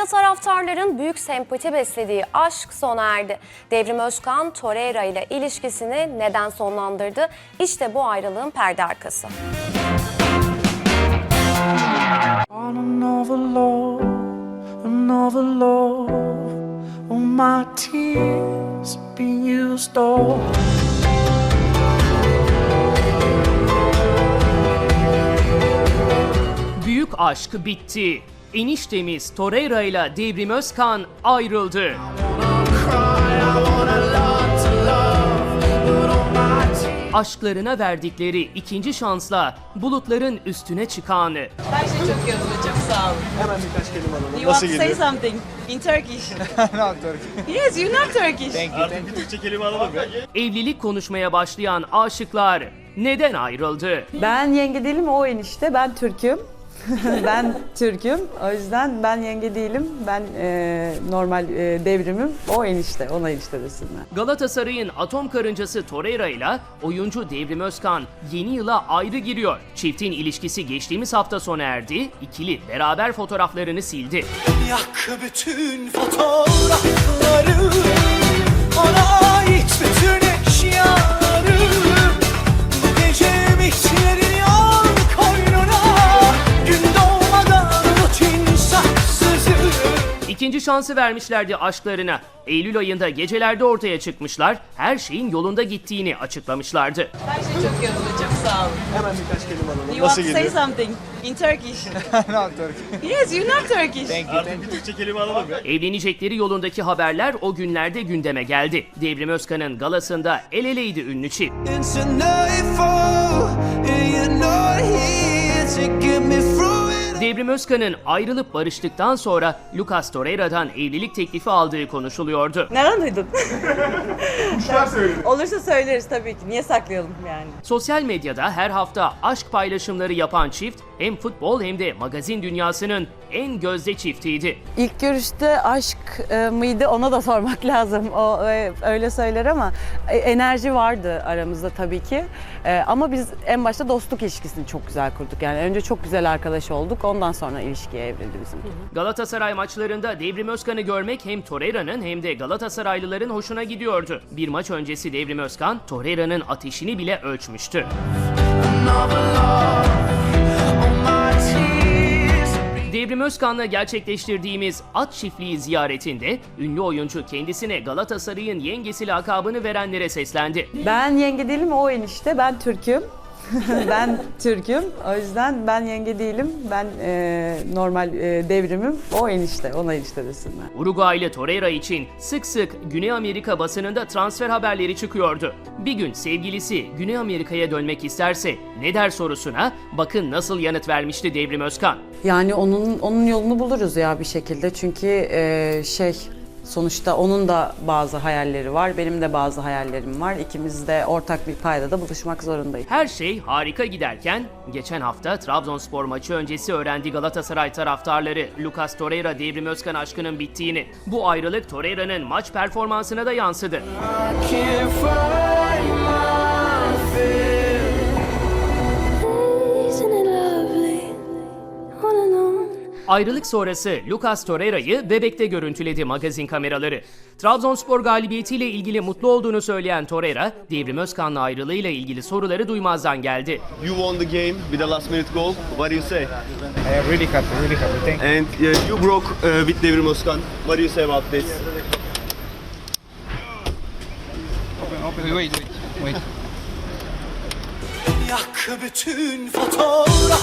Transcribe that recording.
Galatasaraylı taraftarların büyük sempati beslediği aşk sona erdi. Devrim Özkan, Torreira ile ilişkisini neden sonlandırdı? İşte bu ayrılığın perde arkası. On another love, another love. All my tears been used all. Büyük aşk bitti. Eniştemiz Torreira ile Devrim Özkan ayrıldı. Aşklarına verdikleri ikinci şansla bulutların üstüne çıkanı. Her şey çok iyi oldu. Çok sağ olun. Hemen birkaç kelime alalım. You want to say something in Turkish? Not Turkey. yes, you know Turkish. Thank you. Artık bir Türkçe kelime alalım ya. Evlilik konuşmaya başlayan aşıklar neden ayrıldı? Ben yenge değilim o enişte. Ben Türk'üm. ben Türk'üm. O yüzden ben yenge değilim. Ben e, normal e, devrimim. O enişte. Ona enişte desinler. Galatasaray'ın atom karıncası Torreira ile oyuncu Devrim Özkan yeni yıla ayrı giriyor. Çiftin ilişkisi geçtiğimiz hafta sona erdi. İkili beraber fotoğraflarını sildi. Yak bütün fotoğrafları İkinci şansı vermişlerdi aşklarına. Eylül ayında gecelerde ortaya çıkmışlar. Her şeyin yolunda gittiğini açıklamışlardı. Her şey çok oldu. Çok sağ olun. Hemen birkaç kelime alalım. You want Nasıl to say gidiyor? something in Turkish? Not Turkey. yes, you know Turkish. Thank you. Artık bir Türkçe kelime alalım ya. Evlenecekleri yolundaki haberler o günlerde gündeme geldi. Devrim Özkan'ın galasında el eleydi ünlü çift. It's a nightfall And you're not here to get me through Devrim Özkan'ın ayrılıp barıştıktan sonra Lucas Torreira'dan evlilik teklifi aldığı konuşuluyordu. Nereden duydun? Olursa söyleriz tabii ki. Niye saklayalım yani? Sosyal medyada her hafta aşk paylaşımları yapan çift hem futbol hem de magazin dünyasının en gözde çiftiydi. İlk görüşte aşk e, mıydı ona da sormak lazım. O e, öyle söyler ama e, enerji vardı aramızda tabii ki. E, ama biz en başta dostluk ilişkisini çok güzel kurduk. Yani önce çok güzel arkadaş olduk. Ondan sonra ilişkiye evrildi bizim. Galatasaray maçlarında Devrim Özkan'ı görmek hem Torreira'nın hem de Galatasaraylıların hoşuna gidiyordu. Bir maç öncesi Devrim Özkan, Torreira'nın ateşini bile ölçmüştü. Devrim Özkan'la gerçekleştirdiğimiz at çiftliği ziyaretinde ünlü oyuncu kendisine Galatasaray'ın yengesi lakabını verenlere seslendi. Ben yenge değilim o enişte. Ben Türk'üm. ben Türk'üm. O yüzden ben yenge değilim. Ben e, normal e, devrimim. O enişte. Ona enişte desinler. Uruguaylı Torreira için sık sık Güney Amerika basınında transfer haberleri çıkıyordu. Bir gün sevgilisi Güney Amerika'ya dönmek isterse ne der sorusuna bakın nasıl yanıt vermişti Devrim Özkan. Yani onun onun yolunu buluruz ya bir şekilde. Çünkü e, şey sonuçta onun da bazı hayalleri var. Benim de bazı hayallerim var. İkimiz de ortak bir paydada buluşmak zorundayız. Her şey harika giderken geçen hafta Trabzonspor maçı öncesi öğrendi Galatasaray taraftarları Lucas Torreira Devrim Özkan aşkının bittiğini. Bu ayrılık Torreira'nın maç performansına da yansıdı. Can't find Ayrılık sonrası Lucas Torreira'yı Bebek'te görüntüledi magazin kameraları. Trabzonspor galibiyetiyle ilgili mutlu olduğunu söyleyen Torreira, Devrim Özkan'la ayrılığıyla ilgili soruları duymazdan geldi. You won the game with a last minute goal. What do you say? I am really happy, really happy. Thank you. And uh, you broke uh, with Devrim Özkan. What do you say about this? Wait, wait, wait. wait. Yak bütün fotoğrafları